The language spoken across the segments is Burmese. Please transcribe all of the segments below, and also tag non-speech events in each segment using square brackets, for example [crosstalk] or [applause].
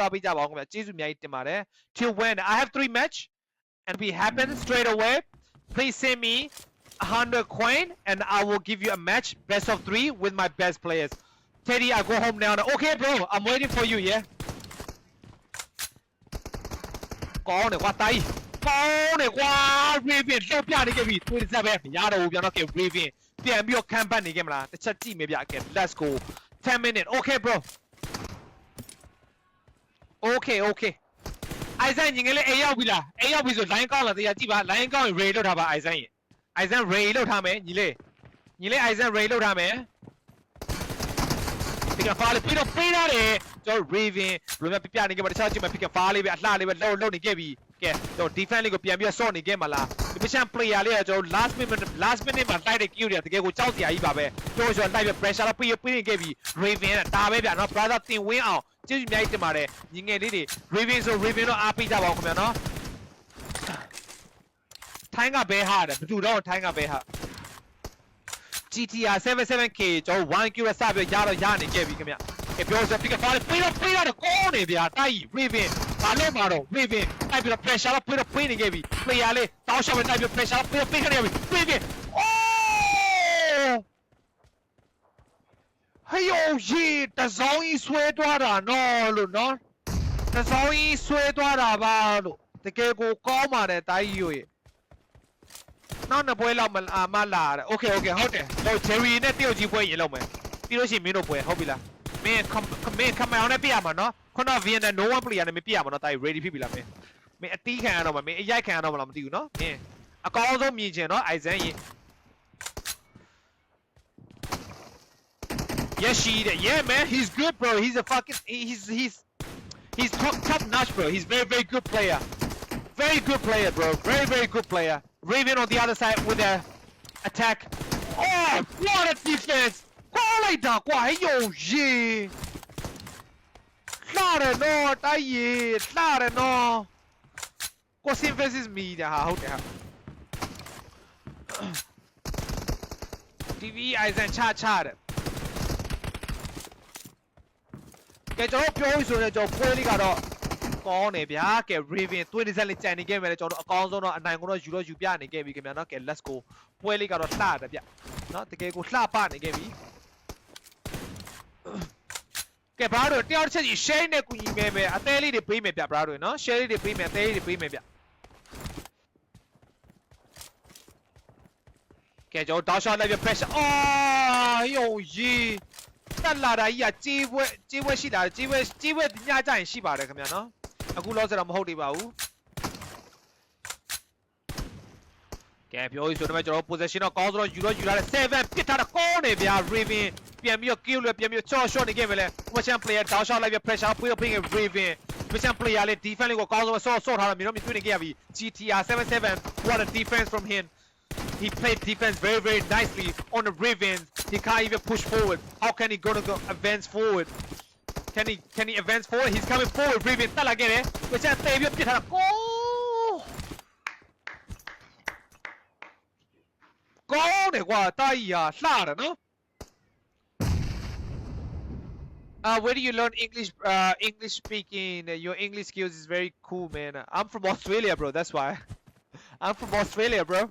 တော့ပေးကြပါဦးခင်ဗျာကျေးဇူးအများကြီးတင်ပါတယ် till when i have 3 match and we happen straight away please send me 100 coin and i will give you a match best of 3 with my best players teddy i go home now okay bro i'm waiting for you yeah ကောင်းတယ်ကွာတိုင်းကောင်းတယ်ကွာ Raven လောက်ပြနေခဲ့ပြီ27ပဲမရတော့ဘူးပြန်တော့ကဲ Raven ပြန်ပြီးတော့ခံပတ်နေခဲ့မလားတစ်ချက်ကြည့်မယ်ဗျကဲ let's go 10 minute okay bro Okay okay အိုင်ဇန်ညီငယ်လေးအိမ်ရောက်ပြီလားအိမ်ရောက်ပြီဆို line ကောက်လာတရားကြည့်ပါ line ကောက်ရင် ray လောက်ထားပါအိုင်ဇန်ရင်အိုင်ဇန် ray လောက်ထားမယ်ညီလေးညီလေးအိုင်ဇန် ray လောက်ထားမယ်ဒီကဖားလေးပြီးတော့ပေးရတယ်ကျွန်တော် Raven ဘယ်လိုမှပြပြနေခဲ့ပါတခြားကြည့်မှာ pick and fire လေးပဲအလှလေးပဲလှုပ်လှုပ်နေခဲ့ပြီကဲကျွန်တော် defense လေးကိုပြန်ပြီးတော့ sort နေခဲ့မှာလားဒီ mission player လေးကကျွန်တော် last minute last minute မှာတိုက်တဲ့ kill တွေကတကယ်ကိုကြောက်စရာကြီးပါပဲကျွန်တော်ဆိုလိုက်ပဲ pressure တော့ပြီးပြီးနေခဲ့ပြီ Raven ကဒါပဲဗျာနော် brother တင်ဝင်းအောင် ကျေးဇူးအများကြီးတင်ပါတယ်ညီငယ်လေးတွေ Raven ဆို Raven တော့အားပေးကြပါဦးခင်ဗျာနော်ထိုင်းကဘဲဟာတယ်ဘယ်သူတော့ထိုင်းကဘဲဟာ GTR 77K ကျွန်တော် 1Q ရစပြီးရတော့ရနေခဲ့ပြီခင်ဗျ။ကဲပြောစပြကဖားပြေးတော့ပြေးတော့ကောင်းနေဗျာတိုက် Raven ဘာလဲမှာတော့ Raven တိုက်ပြီးတော့ pressure တော့ပြေးတော့ပြေးနေခဲ့ပြီ player လေးတောင်းရှော့ပဲတိုက်ပြီး pressure တော့ပြေးတော့ပြေးခဲ့နေပြီ Raven အိုးဟေး ယိုရေတစောင်းကြီးဆွဲသွားတာနော်လို့နော်တစောင်းကြီးဆွဲသွားတာပါလို့တကယ်ကိုကောင်းပါတယ်တိုက်ကြီးရေ နောက်နှစ်ပွဲလောက်မအာမလာတယ်โอเคโอเคဟုတ်တယ်ဟိုဂျယ်ရီနဲ့တယောက်ကြီးပွဲရင်လောက်မယ်ပြီးလို့ရှိရင်မင်းတို့ပွဲဟုတ်ပြီလားမင်းမင်းခမအောင်နဲ့ပြရမှာနော်ခုနဗီယက်နမ် no one player နဲ့မပြရမှာနော်တာ ready ဖြစ်ပြီလားမင်းမင်းအတီးခံရတော့မှာမင်းအရိုက်ခံရတော့မလားမသိဘူးနော်မင်းအကောင်းဆုံးမြင်ချင်နော်အိုက်ဇန်ရင် Yes, she did. Yeah, man, he's good, bro. He's a fucking he's he's he's top top notch, bro. He's very very good player. Very good player, bro. Very, very good player. Raven on the other side with their attack. Oh, what a defense! ကွာလိုက်တာကွာဟေးယိုရေလှတယ်နော်တိုက်ရေလှတယ်နော်ကိုစင်ဖက်စစ်မီတာဟာဟုတ်တယ်ဟာ TV အိုင်ဇန်ချချတယ် ကဲကျွန်တော်ပြောလို့ဆိုရင်ကျွန်တော်ပွဲလေးကတော့ကောင်းတယ်ဗျာကဲ Raven သွေးနေဆက်လေးကြံနေခဲ့မယ်လေကျွန်တော်တို့အကောင်းဆုံးတော့အနိုင်ကိုတော့ယူတော့ယူပြနေခဲ့ပြီခင်ဗျာနော်ကဲ let's go ပွဲလေးကတော့လှတယ်ဗျနော်တကယ်ကိုလှပနေခဲ့ပြီကဲဘာလို့တယောက်တစ်ချက်ကြီး share နဲ့ကူညီမယ်ပဲအသေးလေးတွေပေးမယ်ဗျ bra တွေနော် share လေးတွေပေးမယ်အသေးလေးတွေပေးမယ်ဗျကဲကျွန်တော်တောက်ရှော့လိုက်ပြ pressure အော်ယုံကြီး တက်လာတာကြီးကကြေးပွဲကြေးပွဲရှိတာကြေးပွဲကြေးပွဲညကြရင်ရှိပါတယ်ခင်ဗျာနော်အခုလောဆယ်တော့မဟုတ်သေးပါဘူးကဲပြောရဆိုတော့ကျွန်တော် possession တော့ကောင်းဆိုတော့ယူတော့ယူလာတယ်7ပစ်ထားတာကောင်းနေဗျာ Raven ပြန်ပြီးတော့ kill လွယ်ပြန်ပြီးတော့ short shot နေခဲ့မယ်လေ Mission player down shot လိုက်ပြီး pressure ပေးတော့ပေးခဲ့ Raven Mission player လေး defense လေးကိုကောင်းဆိုတော့ short ထားတာမျိုးတော့မြင်တွေ့နေခဲ့ရပြီ GTR 77 what a defense from him He played defense very, very nicely on the Riven. He can't even push forward. How can he go to the advance forward? Can he can he advance forward? He's coming forward, Riven. 따라가네. 왜자 때려 뛰다. 골! 골에 와 따이야. Uh, where do you learn English? Uh, English speaking. Uh, your English skills is very cool, man. I'm from Australia, bro. That's why. [laughs] I'm from Australia, bro.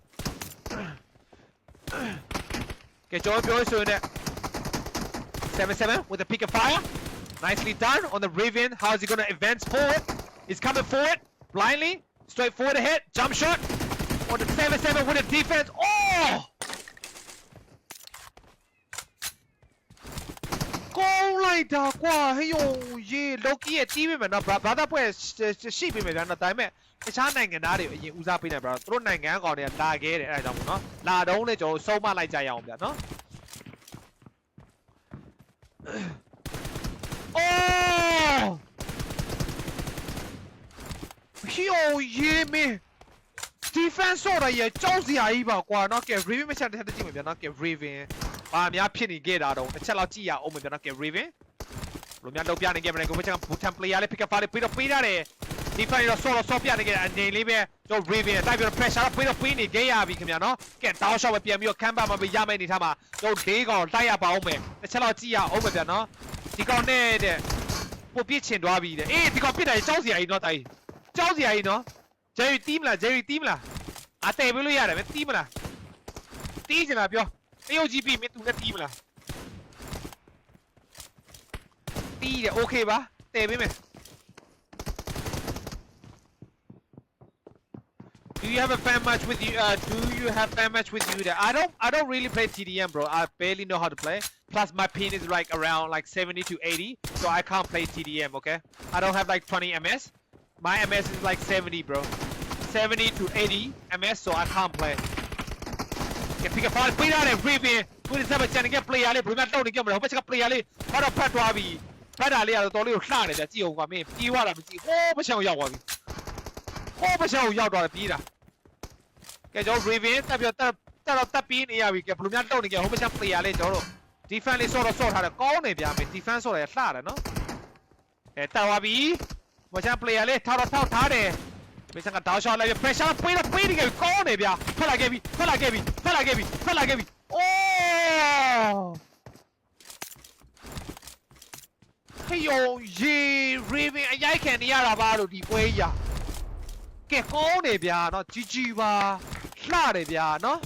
Okay, Joe, Joe, so that. 7-7 with a pick and fire. Nicely done on the Raven. How is he gonna advance forward? He's coming forward blindly. Straight forward ahead. Jump shot. On the 7-7 with a defense. Oh! ကောင်းလိုက်တာကွာဟေးယိုရေလော်ကီရဲ့တီးပေးမယ်နော်ဘာဘာသာပွဲရှိပေးမယ်ဗျာနော်ဒါပေမဲ့တခြားနိုင်ငံသားတွေအရင်ဦးစားပေးနေဗျာသူတို့နိုင်ငံကောင်တွေကလာခဲ့တယ်အဲဒါကြောင့်မို့နော်လာတော့လေကျွန်တော်စုံမလိုက်ကြရအောင်ဗျာနော်အိုးဟီယိုရေမင်း defense ဆော့ရရဲ့ကြောက်စရာကြီးပါကွာနော်ကဲ Raven မချက်တစ်ချက်ကြည့်မယ်ဗျာနော်ကဲ Raven ဘာများဖြစ်နေခဲ့တာတော့တစ်ချက်လောက်ကြည့်ရအောင်မယ်ဗျာနော်ကဲ Raven ဘယ်လိုများလောက်ပြနေခဲ့မလဲကိုမချက်ကဘူတမ် player လေး pick up လေးပြီးတော့ပေးရတယ် defense တော့ဆော့တော့ဆော့ပြနေခဲ့အနေလေးပဲကျွန်တော် Raven တိုက်ပြီးတော့ pressure တော့ပေးတော့ပေးနေခဲ့ရပြီခင်ဗျာနော်ကဲ down shot ပဲပြန်ပြီးတော့ camp မှာပဲရမယ့်အနေထားမှာကျွန်တော်၄ကောင်တိုက်ရပါအောင်မယ်တစ်ချက်လောက်ကြည့်ရအောင်မယ်ဗျာနော်ဒီကောင်နဲ့တဲ့ပိုပြစ်ချင်သွားပြီတဲ့အေးဒီကောင်ပြစ်တယ်ကြောက်စရာကြီးနော်တာကြီးကြောက်စရာကြီးနော်ဂျယ်ရီတီးမလားဂျယ်ရီတီးမလားအတဲပေးလို့ရတယ်မတီးမလားတီးချင်လားပြော ไอ้ OGB เม็ดดูแล้วตีมันล่ะตีเนี่ยโอเคปะเตะไม่ไหม Do you have a fan match with you? Uh, do you have fan match with you? There, I don't. I don't really play TDM, bro. I barely know how to play. Plus, my pin is like around like 70 to 80, so I can't play TDM. Okay, I don't have like 20 MS. My MS is like 70, bro. 70 to 80 MS, so I can't play. Okay, pick a fall. Put out a ribbon. Put it up a channel. Get play. Ali, bro. Man, don't get me. Hope it's play. Ali. How to pet Ravi? Pet Ali. I don't know. လှနေတယ်ကြည့်အောင်ကွာမင်းပြေးသွားတာမကြည့်ဟိုးမချောင်ရောက်သွားပြီဟိုးမချောင်ရောက်သွားတယ်ပြေးတာကဲကျွန်တော် Raven တက်ပြီးတော့တက်တက်တော့တက်ပြီးနေရပြီကဲဘယ်လိုများတုံနေကြဟိုဘက်ချက် player လေးကျွန်တော်တို့ defense လေးဆော့တော့ဆော့ထားတယ်ကောင်းနေဗျာမင်း defense ဆော့တယ်လှတယ်နော်အဲတက်သွားပြီဘယ်ချက် player လေးထောက်တော့ထောက်ထားတယ် မင်းစကတောက်ရှော့လိုက်ပြီး pressure ပေးတော့ပေးနေကြပြီကောင်းနေဗျာဖက်လာခဲ့ပြီဖက်လာခဲ့ပြီဖက်လာခဲ့ပြီဖက်လာခဲ့ပြီအိုးဟေယိုရေ Raven အရိုက်ခံနေရတာပါလို့ဒီပွဲကြီး ကဲကောင်းနေဗျာเนาะជីជីပါလှတယ်ဗျာเนาะ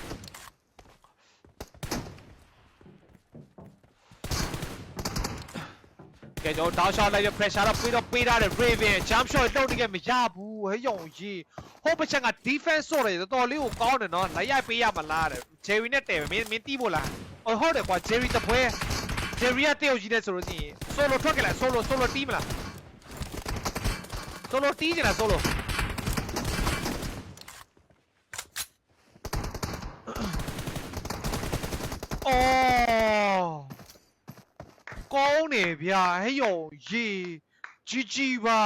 ကဲကျွန်တော်တောင်းရှာလိုက်ရ pressure တော့ပေးတော့ပေးထားတယ် Raven jump shot လောက်တကယ်မရဘူးဟဲ့ရောင်ကြီးဟိုဘချက်က defense ဆော့တယ်တော်တော်လေးကိုကောင်းတယ်နော်လိုက်ရိုက်ပေးရမလားတဲ့ Jerry နဲ့တယ်မင်းမင်းတီးဖို့လားအော်ဟုတ်တယ်ကွာ Jerry တပွဲ Jerry ကတယောက်ကြီးနဲ့ဆိုလို့ရှိရင် solo ထွက်ကြလား solo solo တီးမလား solo တီးကြလား solo အော် ကောင်းနေဗျာဟဲ့ယုံရေကြီးကြီးပါ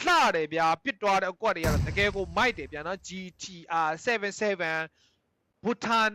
လှတယ်ဗျာပစ်သွားတဲ့အကွက်တွေကတော့တကယ်ကိုမိုက်တယ်ဗျာနော် GTR 77 Bhutan